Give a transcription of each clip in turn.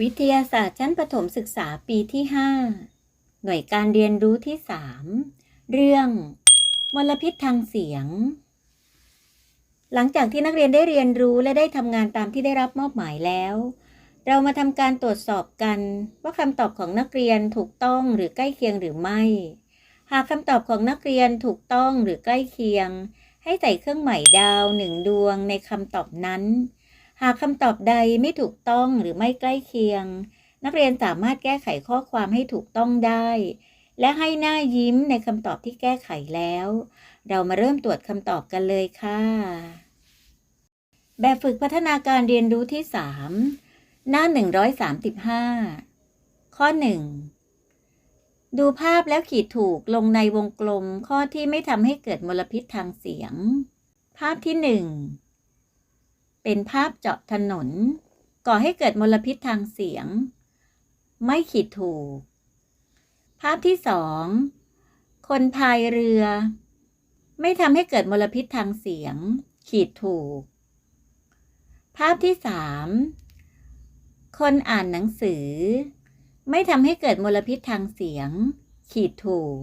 วิทยาศาสตร์ชั้นประถมศึกษาปีที่ 5 หน่วยการเรียนรู้ที่ 3 เรื่องมลพิษทางเสียง หลังจากที่นักเรียนได้เรียนรู้และได้ทำงานตามที่ได้รับมอบหมายแล้ว เรามาทำการตรวจสอบกันว่าคำตอบของนักเรียนถูกต้องหรือใกล้เคียงหรือไม่ หากคำตอบของนักเรียนถูกต้องหรือใกล้เคียง ให้ใส่เครื่องหมายดาวหนึ่งดวงในคำตอบนั้น หากคำตอบใดไม่ถูกต้องหรือไม่ใกล้เคียง นักเรียนสามารถแก้ไขข้อความให้ถูกต้องได้ และให้หน้ายิ้มในคำตอบที่แก้ไขแล้ว เรามาเริ่มตรวจคำตอบกันเลยค่ะ แบบฝึกพัฒนาการเรียนรู้ที่ 3 หน้า 135 ข้อ 1 ดูภาพแล้วขีดถูกลงในวงกลมข้อที่ไม่ทำให้เกิดมลพิษทางเสียง ภาพที่ 1 เป็นภาพเจาะถนน ก่อให้เกิดมลพิษทางเสียง ไม่ขีดถูก ภาพที่2คนพายเรือ ไม่ทำให้เกิดมลพิษทางเสียง ขีดถูก ภาพที่3คนอ่านหนังสือ ไม่ทำให้เกิดมลพิษทางเสียง ขีดถูก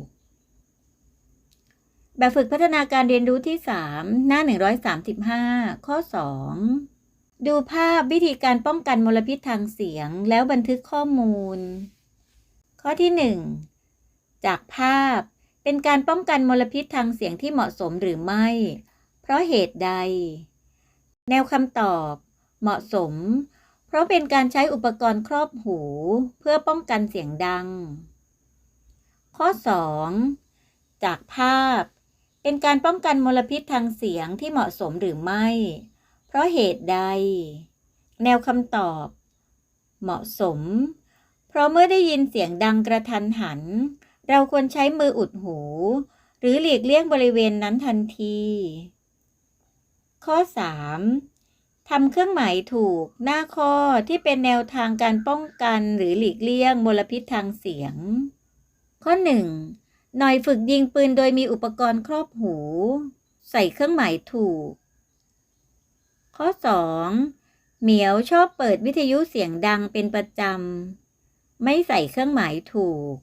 แบบฝึกพัฒนาการเรียนรู้ที่ 3 หน้า 135 ข้อ 2 ดูภาพวิธีการป้องกันมลพิษทางเสียง แล้วบันทึกข้อมูล ข้อที่ 1 จากภาพเป็นการป้องกันมลพิษทางเสียงที่เหมาะสมหรือไม่ เพราะเหตุใด แนวคำตอบ เหมาะสม เพราะเป็นการใช้อุปกรณ์ครอบหู เพื่อป้องกันเสียงดัง ข้อ 2 จากภาพ เป็นการป้องกันมลพิษทางเสียงที่เหมาะสมหรือไม่ เพราะเหตุใด แนวคำตอบ เหมาะสม เพราะเมื่อได้ยินเสียงดังกระทันหัน เราควรใช้มืออุดหู หรือหลีกเลี่ยงบริเวณนั้นทันที ข้อ 3. ทำเครื่องหมายถูกหน้าข้อที่เป็นแนวทางการป้องกันหรือหลีกเลี่ยงมลพิษทางเสียง ข้อ 1. หน่อยฝึกยิงปืนโดยมีอุปกรณ์ครอบหู ใส่เครื่องหมายถูก ข้อ 2. เหมียวชอบเปิดวิทยุเสียงดังเป็นประจำ ไม่ใส่เครื่องหมายถูก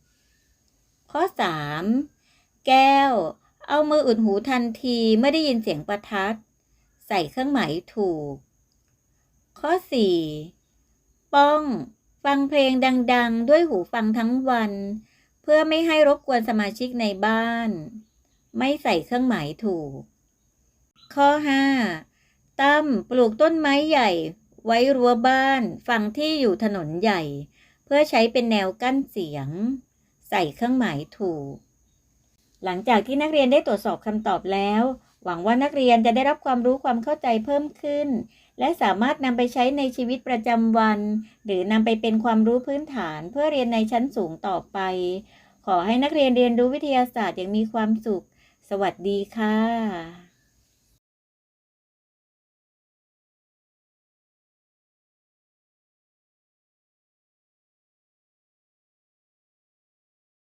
ข้อ 3. แก้ว เอามืออุดหูทันทีเมื่อได้ยินเสียงประทัด ใส่เครื่องหมายถูก ข้อ 4. ป้อง ฟังเพลงดัง ๆ ด้วยหูฟังทั้งวัน พื่อไม่ให้รบกวนสมาชิกในบ้าน ไม่ใส่เครื่องหมายถูก ข้อ 5. ตั้มปลูกต้นไม้ใหญ่ ไว้รั้วบ้าน ฝั่งที่อยู่ถนนใหญ่ เพื่อใช้เป็นแนวกั้นเสียง ใส่เครื่องหมายถูก หลังจากที่นักเรียนได้ตรวจสอบคำตอบแล้ว หวังว่านักเรียนจะได้รับความรู้ความเข้าใจเพิ่มขึ้น และสามารถนำไปใช้ในชีวิตประจำวัน หรือนำไปเป็นความรู้พื้นฐานเพื่อเรียนในชั้นสูงต่อไป ขอให้นักเรียนเรียนรู้วิทยาศาสตร์อย่างมีความสุข สวัสดีค่ะ